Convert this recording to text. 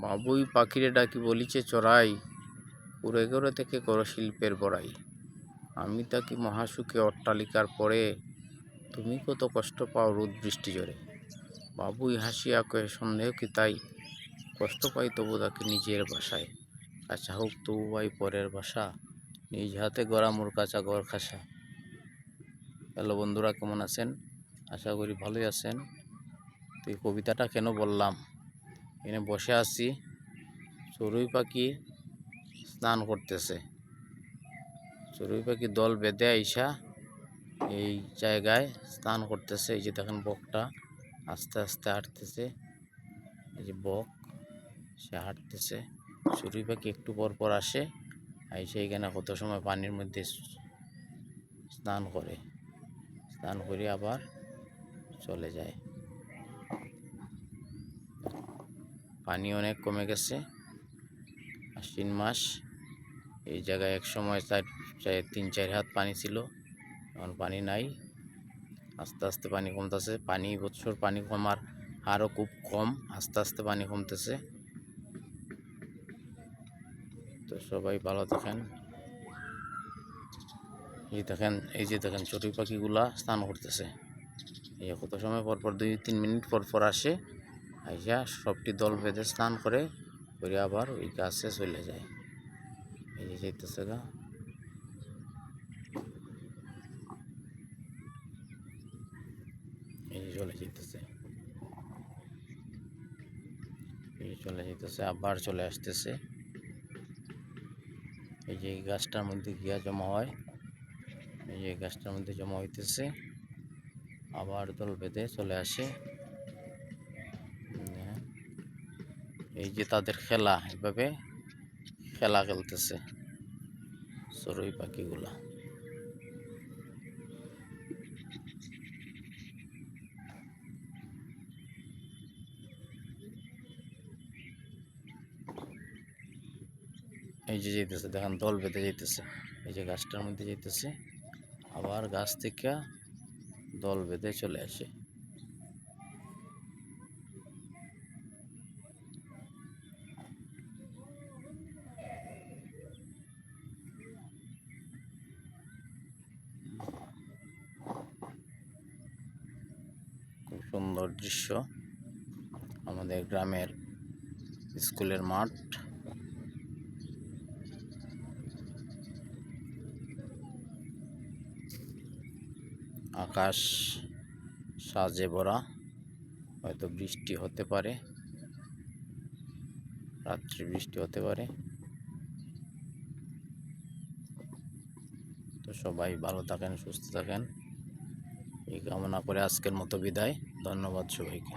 বাবুই পাখিরে ডাকি বলিছে চড়াই উড়ে গড়ে থেকে করো শিল্পের বড়াই। আমি তাকি মহাসুখে অট্টালিকার পরে তুমি কত কষ্ট পাও রোদ বৃষ্টি জোরে বাবুই হাসিয়া কয়ে সন্দেহ কি তাই? কষ্ট পাই তবু তাকে নিজের বাসায়। কাঁচা হোক, তবু পাই পরের বাসা। নিজ হাতে গড়া মোর কাঁচা ঘর খাসা। হ্যালো বন্ধুরা, কেমন আছেন? আশা করি ভালোই আছেন। তো এই কবিতাটা কেন বললাম? এখানে বসে আছি। চড়ুই পাখি স্নান করতেছে। চড়ুই পাখি দল বেঁধে আইসা এই জায়গায় স্নান করতেছে। এই যে দেখেন বকটা আস্তে আস্তে হাঁটতেছে। এই যে বক, সে হাঁটতেছে। চড়ুই পাখি একটু পর পর আসে, আইসে এখানে কত সময় পানির মধ্যে স্নান করে। স্নান করে আবার চলে যায়। পানি অনেক কমে গেছে। আশ্বিন মাস। এই জায়গায় এক সময় চার তিন, চার হাত পানি ছিল। এখন পানি নাই। আস্তে আস্তে পানি কমতেছে। পানি বছর পানি কমার আরও খুব কম। আস্তে আস্তে পানি কমতেছে। তো সবাই ভালো থাকেন। এই দেখেন, এই যে দেখেন চড়ুই পাখিগুলা স্নান করতেছে। এই কত সময় পর পর, দুই, তিন মিনিট পর পর আসে। আইসা সবটি দল বেঁধে স্নান করে করে আবার ওই গাছে চলে যায়। এই যে যেতেছে গা। এই যে চলে যেতেছে এই চলে যেতেছে আবার চলে আসতেছে। এই যে গাছটার মধ্যে গিয়া জমা হয়। এই যে গাছটার মধ্যে জমা হইতেছে। আবার দল বেঁধে চলে আসে। এই যে তাদের খেলা এভাবে খেলা খেলতেছে। চড়ুই পাখিগুলা। এই যে যেতেছে দেখেন দল বেঁধে যেতেছে এই যে গাছটার মধ্যে যেতেছে আবার গাছ থেকে দল বেঁধে চলে আসে খুব সুন্দর দৃশ্য। আমাদের গ্রামের স্কুলের মাঠ। আকাশ সাজে ভরা, হয়তো বৃষ্টি হতে পারে। রাত্রে বৃষ্টি হতে পারে। তো সবাই ভালো থাকেন, সুস্থ থাকেন। এই কামনা করে আজকের মতো বিদায়। ধন্যবাদ সবাইকে।